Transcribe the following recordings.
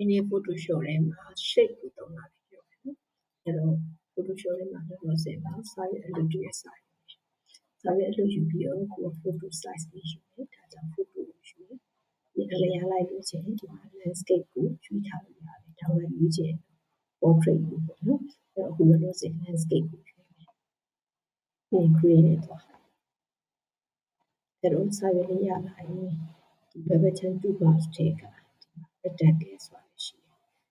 ဒီနေ့ Photoshop ထဲမှာ shape ကိုသုံးတာလေးပြောမယ်နော်။အဲ့တော့ Photoshop ထဲမှာလောလောဆယ်မှာစာရွက်အလုပ်တွေရဲ့စာရွက်စာရွက်အလုပ်ယူပြီးတော့ကိုယ် photo size လေးယူမယ်။ဒါကြောင့် photo ကိုယူမယ်။ဒီအလျားလိုက်လို့ချင်းဒီမှာ landscape ကိုရွေးထားလို့ရတယ်။ဒါမှရွေးချယ် portrait ကိုပေါ့နော်။အဲ့တော့အခုလောလောဆယ် landscape ကိုရွေးမယ်။ပြီးရင် green နဲ့သွား။အဲ့တော့စာရွက်လေးရလာရင်ဒီ Bevelton toolbox ထဲကဒီမှာ rectangle ဆိုတာ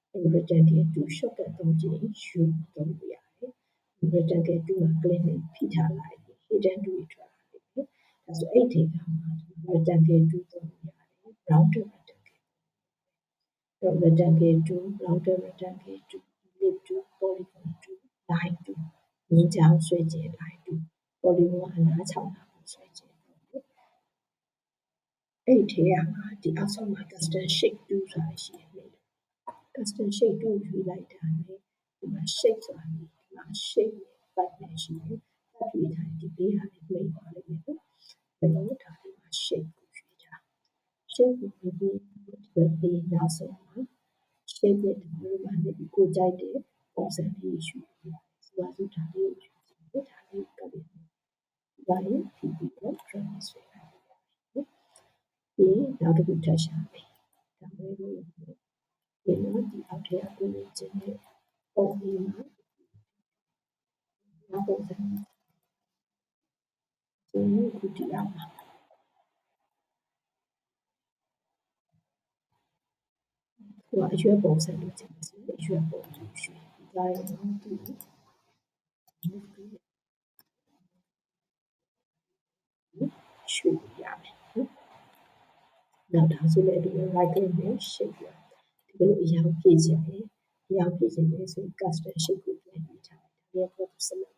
ရှိတယ်။အဲ့ဒီ rectangle tool shortcut သုံးကြည့်ရင် U သုံးလို့ရတယ်။ rectangle tool မှာ click နဲ့ဖိထားလိုက်ရင် hidden tool တွေထွက်လာလိမ့်မယ်။ဒါဆိုအဲ့ဒီထဲကမှ rectangle tool သုံးလို့ရတယ်။ rounded rectangle အဲ့တော့ rectangle tool, rounded rectangle tool, ellipse tool, polygon tool, line tool မျဉ်းကြောင်းဆွဲကြယ် line tool, polygon အနား6နားကိုဆွဲကြယ်အဲ့ဒီထဲကမှ ဒီအောက်ဆုံးမှာ custom shape tool ဆိုတာရှိတယ်။ custom shape tool ရွေးလိုက်တာနဲ့ဒီမှာ shape ဆိုတာဒီမှာ shape နဲ့ type နဲ့ရှိတယ်။ type ရွေးထားရင်ဒီဘေးဟာလည်း plain သွားလိမ့်မယ်နော်။အဲ့တော့ဒါဒီမှာ shape ကိုရွေးထား shape ကိုရွေးပြီးဒီဘက်ဘေးနောက်ဆုံးမှာ shape နဲ့ဒီလိုမှလည်းကိုကြိုက်တဲ့ပုံစံလေးရွေးလို့ရတယ်။ဆိုပါစို့ဒါလေးကိုရွေးကြည့်မယ်။ဒါလေးကိုကပ်ပြီးဒါလေးဖြည့်ပြီးတော့ drag ဆွဲလိုက်ပြီးနောက်တစ်ခုထပ်ရှာမယ်။ဒါမျိုးလို့ ဒီလိုဒီအောက်ထဲအကူအညီခြင်းနဲ့ပုံလေးမှာနောက်ပုံစံဒီခုဒီအောက်မှာဟိုအရွယ်ပုံစံလို့ခြင်းဆိုအရွယ်ပုံလို့ရွှေဒီကရင်ဒီရွှေရမယ်နော်နောက်ဒါဆိုလည်းဒီ right click နဲ့ shape ရ ဒီလိုအရောင်ဖြည့်ခြင်းနဲ့အရောင်ဖြည့်ခြင်းနဲ့ဆို custom shape ကိုပြန်ပြီးထားတယ်ဒါလည်း photo select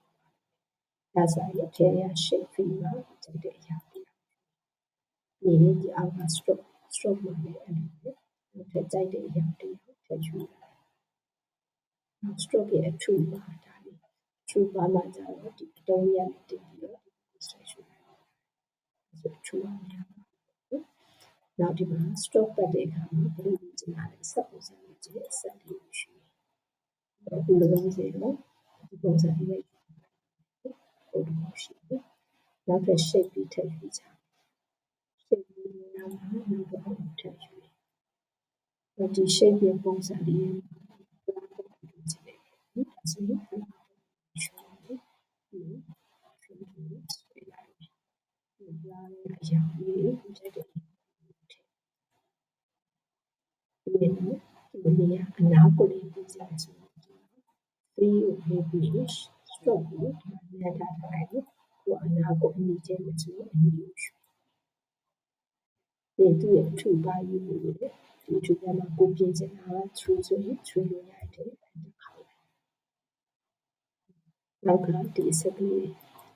ဒါဆိုရင်အထက်က shape ပြီးမှကျတဲ့အရာပြဒီဒီအောက်က stroke stroke မှာလည်းအဲ့လိုပဲနောက်ထပ်ကြိုက်တဲ့အရာတွေထည့်ယူရတယ်နောက် stroke ရဲ့အထူပါဒါလေးအထူပါမှကျတော့ဒီအတုံးရနဲ့တင်ပြီးတော့ဒီ stretch ယူရတယ်ဆိုအထူပါ များနောက်ဒီမှာ stroke ပတ်တဲ့အခါမှာဘယ်လိုလုပ်ချင်တာလဲဆက်ပုံစံလုပ်ချင်တဲ့ဆက်လေးကိုယူအခုလိုမျိုးဆိုတော့ဒီပုံစံလေးပဲပုံတော့ရှိတယ်နောက်ထပ် shape ပြီးထည့်ယူကြ shape ပြီးနောက်မှာနောက်တော့ထည့်ယူဒီ shape ရဲ့ပုံစံလေးရဲ့ plan ကိုလုပ်ချင်တယ်ဒါဆိုရင် plan ကိုရှင်းပြီးဒီဆွဲလိုက်ဒီ plan ရဲ့အရာလေးကိုကြည့်တယ်ပြီးရင် ဒီနေရာအနားကိုလေးပြကြဆိုတော့ဒီ free ကိုလေးပြီး stroke ကိုဒီမှာညထားထားတယ်ကိုအနားကိုအမိကျဲမယ်ဆိုရင်အမိကိုရှုဒီသူ့ရဲ့ထူပါယူလို့ရတယ်ဒီထူပါမှာကိုပြင်ချင်တာက true ဆိုရင် true လို့ရတယ်တစ်ခါလိုက်နောက်ကဒီစက်ကလေး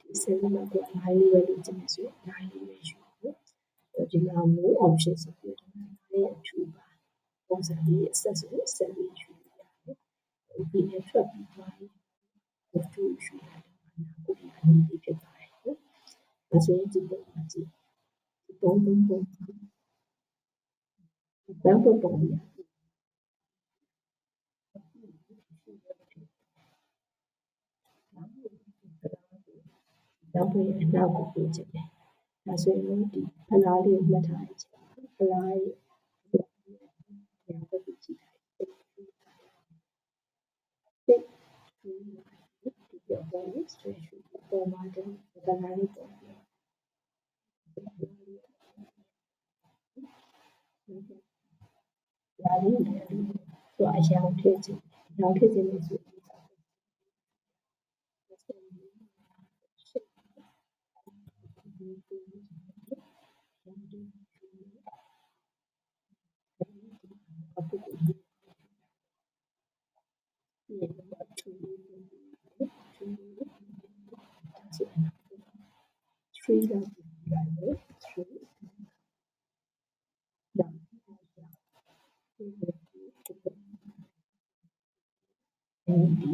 ဒီစက်ကမှာကို line လေးပဲလုပ်ချင်တယ်ဆို line လေးပဲယူလို့ဒီမှာ more option ဆိုပြီးတော့ line ရဲ့ထူပါ ပုံစံလေးအဆက်ဆိုဆက်လေးယူရတယ်ဒီနဲ့ထွက်ပြီးသွားရင် photo ယူရတယ်ကိုဒီအနည်းလေးဖြစ်ပါတယ်နော်ဒါဆိုရင်ဒီပုံမှာကြည့်ဒီပုံပုံပုံဘယ်ပုံပုံရနောက်ပြီးအနောက်ကိုပြချင်တယ်ဒါဆိုရင်ဒီဖလားလေးကိုမှတ်ထားရချင်ဖလားရဲ့ညာဘက်ကိုကြည့်လိုက်စိတ်ထူးစိတ် ထူးဒီပြောပေါ်လို့ stress ပေါ်မှာတဲ့ဗလာလေးပေါ်ပြီးဒါလေး လည်းသူအရောင်ထည့်ခြင်းအရောင်ထည့်ခြင်းလို့ဆိုအခုကိုဒီနေ့တော့ထူးထူးဒါဆိုရင်3လောက်ပြန်လိုက်3ဒါအဲဒီ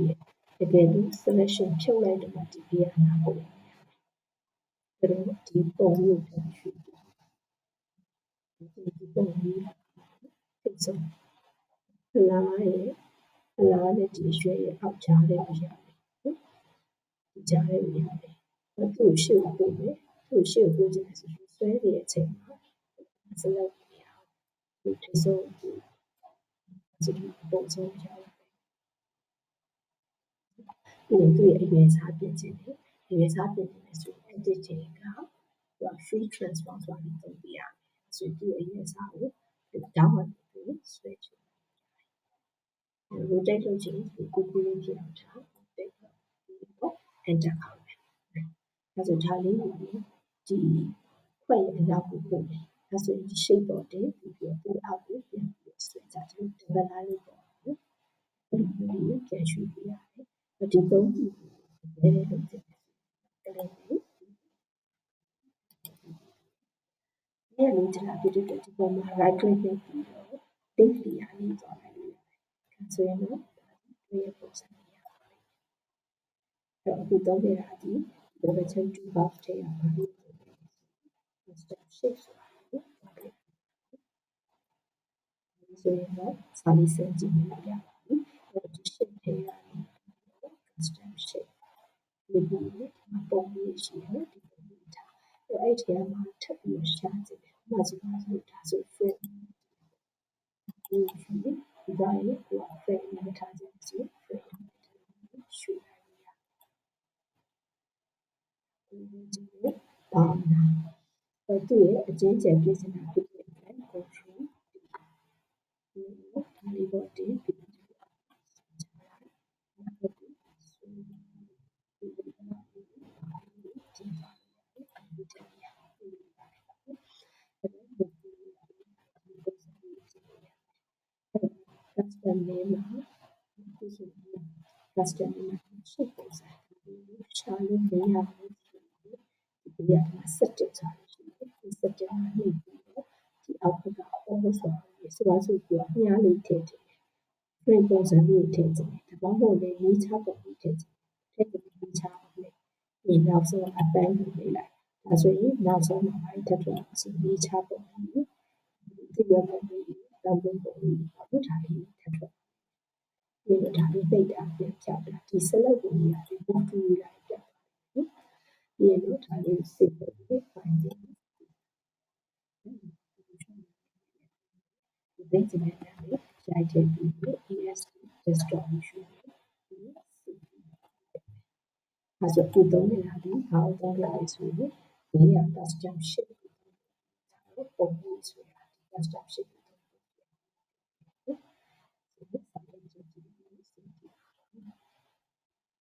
တကယ်လို့ selection ဖြုတ်လိုက်တော့ဒီပြရနာကိုအဲ့တော့ဒီပုံမျိုးပြန်ရွှေ့ဒီပုံမျိုးဖိတ်ဆုံးအလားရဲ့ အလားနဲ့ဒီရွှေရဲ့အောက်ကြားလေးကိုရတယ်နော်ဒီကြားလေးကိုရတယ်သူ့ကိုရှေ့ကိုပို့မယ်သူ့ကိုရှေ့ကိုပို့ခြင်းဆိုရင်ဆွဲနေတဲ့အချိန်မှာစလိုက်နေရအောင်ဒီထိဆုံးဒီဒီပုံစံရအောင်ပြီးရင်သူ့ရဲ့အရွယ်စားပြင်ခြင်းနဲ့အရွယ်စားပြင်ခြင်းနဲ့ဆိုရင် edit ခြင်းကသူက free transform ဆိုတာကိုသုံးပြရမယ်ဆိုရင်သူ့ရဲ့အရွယ်စားကို downward ပြီး switch rotate လုပ်ခြင်းဒီကိုကိုလေးဖြစ်အောင်ထား rotate ပြီးတော့ enter ခေါက်မယ်အဲဆိုဒါလေးကိုဒီခွက်ရဲ့အနောက်ကိုပို့မယ်အဲဆိုရင်ဒီ shape ပေါ်တင်ပြီးတော့ဒီအောက်ကိုပြန်ပြီး switch ကြတယ် developer လေးပေါ့နော်ဒီလိုပြန်ရွှေ့ပြရတယ်ဒီသုံးခုလည်းလုပ်ကြည့်ကလေးကိုဒီလိုကြာပြီးတော့ဒီပေါ်မှာ right click လုပ်ပြီးတော့ link လေးရနေသွားတယ် ဆိုရင်တော့ဒီရဲ့ပုံစံလေးရပါတယ်။အဲ့တော့အခုသုံးနေတာဒီ dimension 2 half ထဲရပါတယ်။ step shape ဆိုတာကိုဆိုရင်တော့စာလေးစင်ကြည့်လို့ရပါတယ်။အဲ့တော့ဒီ shape ထဲရနေ custom shape ဒီလိုမျိုးပုံလေးရှိတယ်ဒီပုံလေးထား။အဲ့အဲ့ထဲမှာထပ်ပြီးရှာကြည့်။မှဆိုမှဆိုဒါဆို frame ဒီ ရှိတယ်ဒီတိုင်းကို frame နဲ့ထားခြင်းဆို frame နဲ့ရှုလိုက်ရအောင်ပါနာအဲ့သူ့ရဲ့အချင်းကျယ်ပြည့်စင်တာဖြစ်တဲ့အတွက် control ဒီကိုဒါလေးပေါ်တင်ပြီးကတ်စတ မ်လေးမှာအခုဆိုရင် custom မှာရှိပုံစံရှာလို့မရဘူးဆိုရင်ဒီရမှာ setting ဆိုတာရှိတယ်ဒီ setting မှာနှိပ်ပြီးတော့ဒီအောက်က all ဆိုတာဆိုပါစို့ပြအများလေးထည့်တယ် frame ပုံစံလေးထည့်တယ်ဒါမှမဟုတ်လည်းရေးချပုံလေးထည့်တယ်ထည့်ပြီးရေးချပုံလေးဒီနောက်ဆုံးအပန်းကိုလေးလိုက်ဒါဆိုရင်နောက်ဆုံးမှာဘာထပ်ထွက်အောင်ဆိုရေးချပုံလေးဒီရပုံလေးတောင်းပုံလေးပေါ့နော်ဒါလေးထပ်ထွက် ဒီလိုဒါလေးသိတာပြန်ဖြောက်တာဒီ select ကိုရပြီးပုံတူလိုက်ပြပြီးရင်တော့ဒါလေး save လုပ်ပြီး file လေးဒီသိချင်တဲ့နေရာလေးရိုက်ထည့်ပြီးပြီး ESD desktop ကိုရွှေ့ပြီးအဲဆိုခုသုံးနေတာဒီဘာကိုသုံးလဲဆိုရင်ဒီက custom shape ကိုပုံပြီးဆိုတာဒီ custom shape